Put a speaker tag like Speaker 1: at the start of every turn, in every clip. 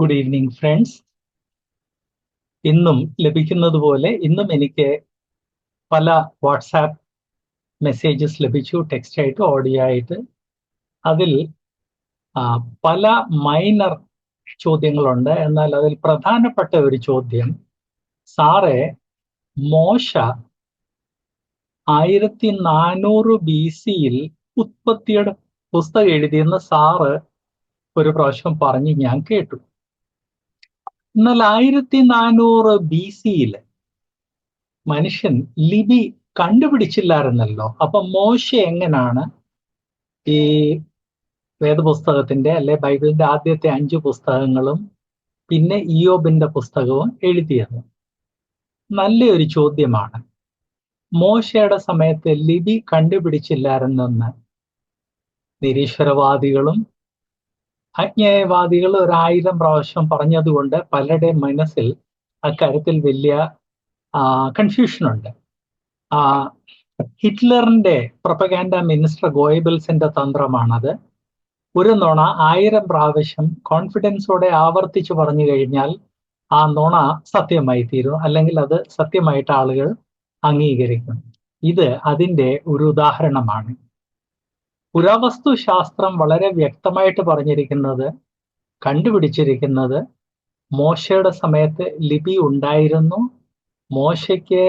Speaker 1: Good evening friends ഇന്നും ലഭിക്കുന്നത് പോലെ ഇന്നും എനിക്ക് പല വാട്സാപ്പ് മെസ്സേജസ് ലഭിച്ചു ടെക്സ്റ്റ് ആയിട്ട് ഓഡിയോ ആയിട്ട്. അതിൽ പല മൈനർ ചോദ്യങ്ങളുണ്ട്. എന്നാൽ അതിൽ പ്രധാനപ്പെട്ട ഒരു ചോദ്യം സാറെ മോശ ആയിരത്തി നാനൂറ് ബി സിയിൽ ഉത്പത്തിയുടെ പുസ്തകം എഴുതിയെന്ന് സാറ് ഒരു പ്രാവശ്യം പറഞ്ഞ് ഞാൻ കേട്ടു. എന്നാൽ ആയിരത്തി നാനൂറ് ബി സിയിൽ മനുഷ്യൻ ലിപി കണ്ടുപിടിച്ചില്ലായിരുന്നല്ലോ. അപ്പൊ മോശ എങ്ങനാണ് ഈ വേദപുസ്തകത്തിന്റെ അല്ലെ ബൈബിളിന്റെ ആദ്യത്തെ അഞ്ച് പുസ്തകങ്ങളും പിന്നെ ഇയോബിന്റെ പുസ്തകവും എഴുതിയത്? നല്ലൊരു ചോദ്യമാണ്. മോശയുടെ സമയത്ത് ലിപി കണ്ടുപിടിച്ചില്ലായിരുന്നെന്ന് നിരീശ്വരവാദികളും അജ്ഞേയവാദികൾ ഒരായിരം പ്രാവശ്യം പറഞ്ഞതുകൊണ്ട് പലരുടെയും മനസ്സിൽ അക്കാര്യത്തിൽ വലിയ ആ, ഹിറ്റ്ലറിന്റെ പ്രൊപ്പഗാൻഡ മിനിസ്റ്റർ ഗോയബിൾസിന്റെ തന്ത്രമാണത്. ഒരു നുണ ആയിരം പ്രാവശ്യം കോൺഫിഡൻസോടെ ആവർത്തിച്ചു പറഞ്ഞു കഴിഞ്ഞാൽ ആ നുണ സത്യമായി തീരും അല്ലെങ്കിൽ അത് സത്യമായിട്ട് ആളുകൾ അംഗീകരിക്കും ഇത് അതിന്റെ ഒരു ഉദാഹരണമാണ്. പുരാവസ്തു ശാസ്ത്രം വളരെ വ്യക്തമായിട്ട് പറഞ്ഞിരിക്കുന്നത് കണ്ടുപിടിച്ചിരിക്കുന്നത് മോശയുടെ സമയത്ത് ലിപി ഉണ്ടായിരുന്നു. മോശയ്ക്ക്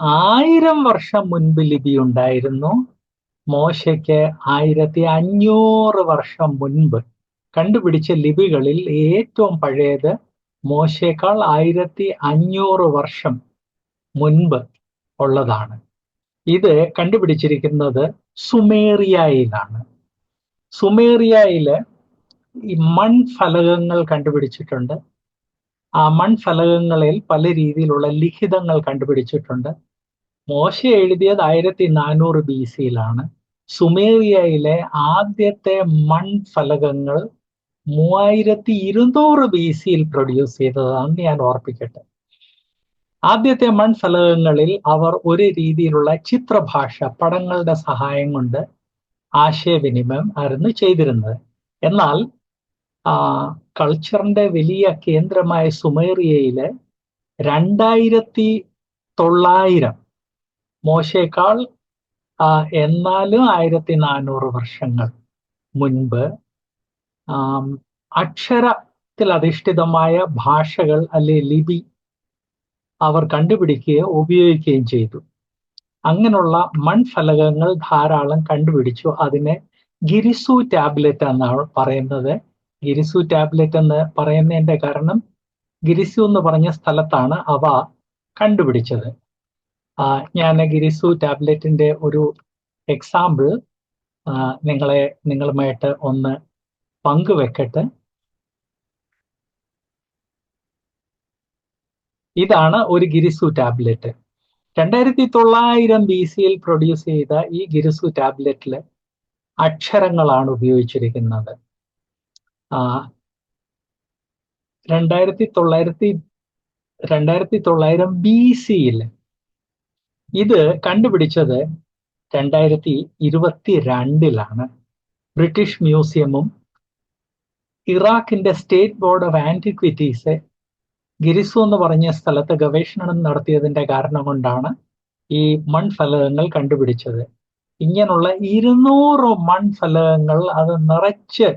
Speaker 1: ആയിരം വർഷം മുൻപ് ലിപി ഉണ്ടായിരുന്നു. മോശയ്ക്ക് ആയിരത്തി അഞ്ഞൂറ് വർഷം മുൻപ് കണ്ടുപിടിച്ച ലിപികളിൽ ഏറ്റവും പഴയത് മോശയേക്കാൾ ആയിരത്തി അഞ്ഞൂറ് വർഷം മുൻപ് ഉള്ളതാണ്. ഇത് കണ്ടുപിടിച്ചിരിക്കുന്നത് സുമേറിയയിലാണ്. സുമേറിയയിൽ ഈ മൺഫലകങ്ങൾ കണ്ടുപിടിച്ചിട്ടുണ്ട്. ആ മൺഫലകങ്ങളിൽ പല രീതിയിലുള്ള ലിഖിതങ്ങൾ കണ്ടുപിടിച്ചിട്ടുണ്ട്. മോശ എഴുതിയത് ആയിരത്തി നാനൂറ് ബി സിയിലാണ് സുമേറിയയിലെ ആദ്യത്തെ മൺഫലകങ്ങൾ മൂവായിരത്തി ഇരുന്നൂറ് ബി സിയിൽ പ്രൊഡ്യൂസ് ചെയ്തതാണെന്ന് ഞാൻ ഓർപ്പിക്കട്ടെ. ആദ്യത്തെ മൺഫലകങ്ങളിൽ അവർ ഒരു രീതിയിലുള്ള ചിത്രഭാഷ പടങ്ങളുടെ സഹായം കൊണ്ട് ആശയവിനിമയം ആയിരുന്നു ചെയ്തിരുന്നത്. എന്നാൽ കൾച്ചറിന്റെ വലിയ കേന്ദ്രമായ സുമേറിയയിലെ രണ്ടായിരത്തി തൊള്ളായിരം മോശേക്കാൾ എന്നാലും ആയിരത്തി നാനൂറ് വർഷങ്ങൾ മുൻപ് അക്ഷരത്തിൽ അധിഷ്ഠിതമായ ഭാഷകൾ അല്ലെ ലിപി അവർ കണ്ടുപിടിക്കുകയോ ഉപയോഗിക്കുകയും ചെയ്തു. അങ്ങനെയുള്ള മൺഫലകങ്ങൾ ധാരാളം കണ്ടുപിടിച്ചു. അതിനെ ഗിരിസു ടാബ്ലറ്റ് എന്നാണ് പറയുന്നത്. ഗിരിസു ടാബ്ലറ്റ് എന്ന് പറയുന്നതിന്റെ കാരണം ഗിരിസു എന്ന് പറഞ്ഞ സ്ഥലത്താണ് അവ കണ്ടുപിടിച്ചത്. ആ, ഞാൻ ഗിരിസു ടാബ്ലറ്റിന്റെ ഒരു എക്സാമ്പിൾ നിങ്ങളെ നിങ്ങളുമായിട്ട് ഒന്ന് പങ്കുവെക്കട്ടെ. ഇതാണ് ഒരു ഗിരിസു ടാബ്ലറ്റ്. രണ്ടായിരത്തി തൊള്ളായിരം ബി സിയിൽ പ്രൊഡ്യൂസ് ചെയ്ത ഈ ഗിരിസു ടാബ്ലറ്റിൽ അക്ഷരങ്ങളാണ് ഉപയോഗിച്ചിരിക്കുന്നത്. രണ്ടായിരത്തി തൊള്ളായിരത്തി രണ്ടായിരത്തി തൊള്ളായിരം ബി സിയിൽ ഇത് കണ്ടുപിടിച്ചത് രണ്ടായിരത്തി ഇരുപത്തി രണ്ടിലാണ് ബ്രിട്ടീഷ് മ്യൂസിയമും ഇറാഖിന്റെ state board of antiquities Girsu എന്ന് പറഞ്ഞ സ്ഥലത്ത് ഗവേഷണം നടത്തിയതിന്റെ കാരണം കൊണ്ടാണ് ഈ മൺഫലകങ്ങൾ കണ്ടുപിടിച്ചത്. ഇങ്ങനെയുള്ള ഇരുന്നൂറ് മൺഫലകങ്ങൾ അത് നിറച്ച്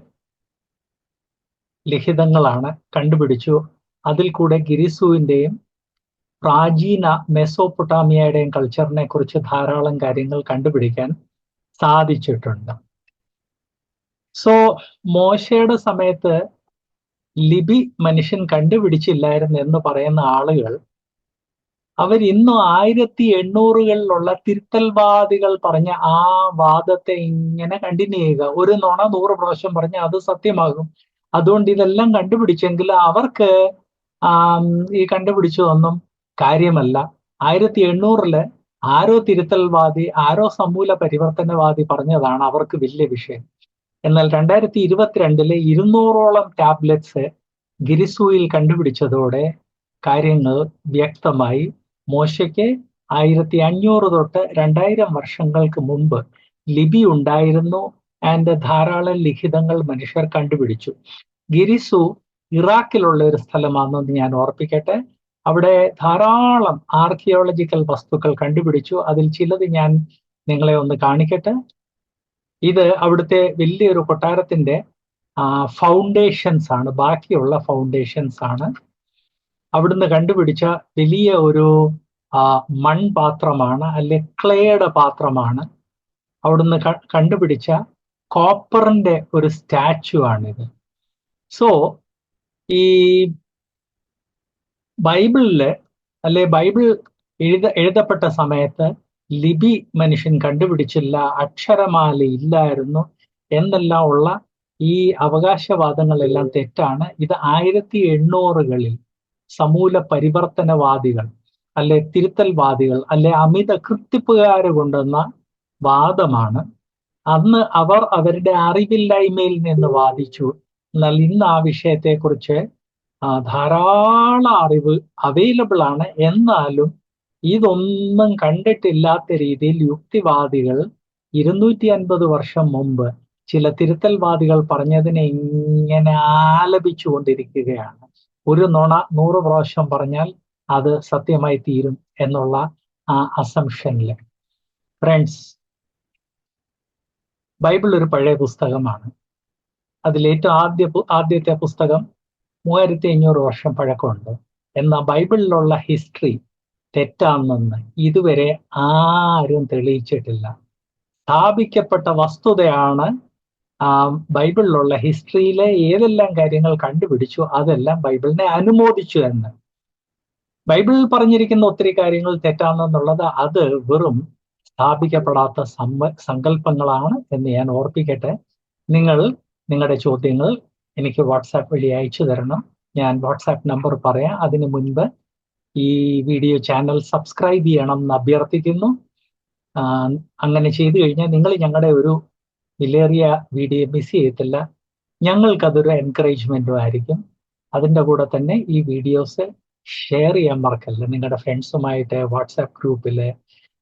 Speaker 1: ലിഖിതങ്ങളാണ് കണ്ടുപിടിച്ചു. അതിൽ കൂടെ ഗിരിസുവിന്റെയും പ്രാചീന മെസോപ്പൊട്ടാമിയയുടെയും കൾച്ചറിനെ കുറിച്ച് ധാരാളം കാര്യങ്ങൾ കണ്ടുപിടിക്കാൻ സാധിച്ചിട്ടുണ്ട്. സോ മോശയുടെ സമയത്ത് ലിപി മനുഷ്യൻ കണ്ടുപിടിച്ചില്ലായിരുന്നു എന്ന് പറയുന്ന ആളുകൾ അവർ ഇന്നും ആയിരത്തി എണ്ണൂറുകളിലുള്ള തിരുത്തൽവാദികൾ പറഞ്ഞ ആ വാദത്തെ ഇങ്ങനെ കണ്ടിന്യൂ ചെയ്യുക. ഒരു നുണ നൂറ് പ്രാവശ്യം പറഞ്ഞ അത് സത്യമാകും. അതുകൊണ്ട് ഇതെല്ലാം കണ്ടുപിടിച്ചെങ്കിൽ അവർക്ക് ഈ കണ്ടുപിടിച്ചതൊന്നും കാര്യമല്ല. ആയിരത്തി എണ്ണൂറിൽ ആരോ തിരുത്തൽവാദി ആരോ സമൂല പരിവർത്തനവാദി പറഞ്ഞതാണ് അവർക്ക് വലിയ വിഷയം. എന്നാൽ രണ്ടായിരത്തി ഇരുപത്തിരണ്ടിലെ ഇരുന്നൂറോളം ടാബ്ലറ്റ്സ് ഗിരിസൂയിൽ കണ്ടുപിടിച്ചതോടെ കാര്യങ്ങൾ വ്യക്തമായി. മോശയ്ക്ക് ആയിരത്തി അഞ്ഞൂറ് തൊട്ട് രണ്ടായിരം വർഷങ്ങൾക്ക് മുമ്പ് ലിപി ഉണ്ടായിരുന്നു ആൻഡ് ധാരാളം ലിഖിതങ്ങൾ മനുഷ്യർ കണ്ടുപിടിച്ചു. ഗിരിസു ഇറാഖിലുള്ള ഒരു സ്ഥലമാണെന്ന് ഞാൻ ഓർപ്പിക്കട്ടെ. അവിടെ ധാരാളം ആർക്കിയോളജിക്കൽ വസ്തുക്കൾ കണ്ടുപിടിച്ചു. അതിൽ ചിലത് ഞാൻ നിങ്ങളെ ഒന്ന് കാണിക്കട്ടെ? ഇത് അവിടുത്തെ വലിയൊരു കൊട്ടാരത്തിന്റെ ഫൗണ്ടേഷൻസ് ആണ്. ബാക്കിയുള്ള ഫൗണ്ടേഷൻസ് ആണ്. അവിടുന്ന് കണ്ടുപിടിച്ച വലിയ ഒരു മൺപാത്രമാണ് അല്ലെ ക്ലേയുടെ പാത്രമാണ്. അവിടുന്ന് കണ്ടുപിടിച്ച കോപ്പറിന്റെ ഒരു സ്റ്റാച്ചു ആണിത്. സോ ഈ ബൈബിളിൽ അല്ലെ ബൈബിൾ എഴുത എഴുതപ്പെട്ട സമയത്ത് ലിപി മനുഷ്യൻ കണ്ടുപിടിച്ചില്ല അക്ഷരമാല ഇല്ലായിരുന്നു എന്നെല്ലാം ഉള്ള ഈ അവകാശവാദങ്ങളെല്ലാം തെറ്റാണ്. ഇത് ആയിരത്തി എണ്ണൂറുകളിൽ സമൂല പരിവർത്തനവാദികൾ അല്ലെ തിരുത്തൽവാദികൾ അല്ലെ അമിത കൃത്യപ്പുകാര് കൊണ്ടുവന്ന വാദമാണ്. അന്ന് അവർ അവരുടെ അറിവില്ലായ്മയിൽ നിന്ന് വാദിച്ചു. എന്നാൽ ഇന്ന് ആ വിഷയത്തെക്കുറിച്ച് ധാരാളം അറിവ് അവൈലബിൾ ആണ്. എന്നാലും ഇതൊന്നും കണ്ടിട്ടില്ലാത്ത രീതിയിൽ യുക്തിവാദികൾ ഇരുന്നൂറ്റി അൻപത് വർഷം മുമ്പ് ചില തിരുത്തൽവാദികൾ പറഞ്ഞതിനെ ഇങ്ങനെ ആലപിച്ചു കൊണ്ടിരിക്കുകയാണ് ഒരു നുണ നൂറ് പ്രാവശ്യം പറഞ്ഞാൽ അത് സത്യമായി തീരും എന്നുള്ള ആ അസംഷനിൽ ഫ്രണ്ട്സ് ബൈബിൾ ഒരു പഴയ പുസ്തകമാണ്. അതിലേറ്റവും ആദ്യ ആദ്യത്തെ പുസ്തകം മൂവായിരത്തി അഞ്ഞൂറ് വർഷം പഴക്കമുണ്ട്. എന്നാൽ ബൈബിളിലുള്ള ഹിസ്റ്ററി തെറ്റാണെന്ന് ഇതുവരെ ആരും തെളിയിച്ചിട്ടില്ല. സ്ഥാപിക്കപ്പെട്ട വസ്തുതയാണ് ബൈബിളിലുള്ള ഹിസ്റ്ററിയിലെ ഏതെല്ലാം കാര്യങ്ങൾ കണ്ടുപിടിച്ചു അതെല്ലാം ബൈബിളിനെ അനുമോദിച്ചു എന്ന്. ബൈബിളിൽ പറഞ്ഞിരിക്കുന്ന ഒത്തിരി കാര്യങ്ങൾ തെറ്റാണെന്നുള്ളത് അത് വെറും സ്ഥാപിക്കപ്പെടാത്ത സമ്പ സങ്കല്പങ്ങളാണ് എന്ന് ഞാൻ ഓർപ്പിക്കട്ടെ. നിങ്ങൾ നിങ്ങളുടെ ചോദ്യങ്ങൾ എനിക്ക് വാട്സാപ്പ് വഴി അയച്ചു തരണം. ഞാൻ വാട്സാപ്പ് നമ്പർ പറയാം. അതിനു മുൻപ് ഈ വീഡിയോ ചാനൽ സബ്സ്ക്രൈബ് ചെയ്യണം എന്ന് അഭ്യർത്ഥിക്കുന്നു. അങ്ങനെ ചെയ്തു കഴിഞ്ഞാൽ നിങ്ങൾ ഞങ്ങളുടെ ഒരു വിലയേറിയ വീഡിയോ മിസ് ചെയ്യത്തില്ല. ഞങ്ങൾക്കതൊരു എൻകറേജ്മെന്റും ആയിരിക്കും. അതിന്റെ കൂടെ തന്നെ ഈ വീഡിയോസ് ഷെയർ ചെയ്യാൻ മറക്കല്ല? നിങ്ങളുടെ ഫ്രണ്ട്സുമായിട്ട് വാട്സാപ്പ് ഗ്രൂപ്പിൽ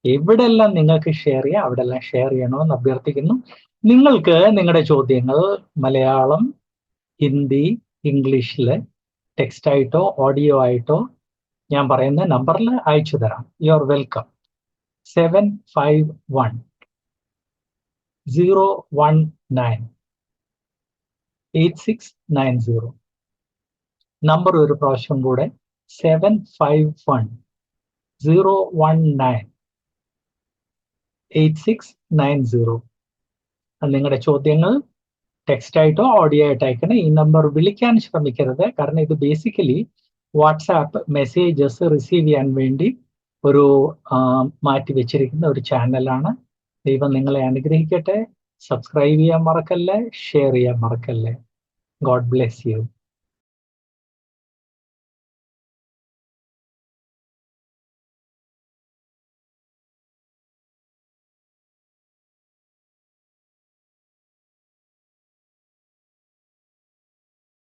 Speaker 1: എവിടെല്ലാം നിങ്ങൾക്ക് ഷെയർ ചെയ്യാം അവിടെ എല്ലാം ഷെയർ ചെയ്യണമെന്ന് അഭ്യർത്ഥിക്കുന്നു. നിങ്ങൾക്ക് നിങ്ങളുടെ ചോദ്യങ്ങൾ മലയാളം ഹിന്ദി ഇംഗ്ലീഷിൽ ടെക്സ്റ്റ് ആയിട്ടോ ഓഡിയോ ആയിട്ടോ ഞാൻ പറയുന്ന നമ്പറിൽ അയച്ചു തരാം. You are welcome seven five one zero one nine eight six nine zero number ഒരു പ്രാവശ്യം കൂടെ seven five one zero one nine eight six nine zero നിങ്ങളുടെ ചോദ്യങ്ങൾ ടെക്സ്റ്റ് ആയിട്ടോ ഓഡിയോ ആയിട്ടോ അയക്കണം. ഈ നമ്പർ വിളിക്കാൻ ശ്രമിക്കരുത്. കാരണം ഇത് ബേസിക്കലി വാട്സാപ്പ് മെസ്സേജസ് റിസീവ് ചെയ്യാൻ വേണ്ടി ഒരു മാറ്റി വെച്ചിരിക്കുന്ന ഒരു ചാനലാണ്. ദൈവം നിങ്ങളെ അനുഗ്രഹിക്കട്ടെ. സബ്സ്ക്രൈബ് ചെയ്യാൻ മറക്കല്ലേ? ഷെയർ ചെയ്യാൻ മറക്കല്ലേ? God bless you.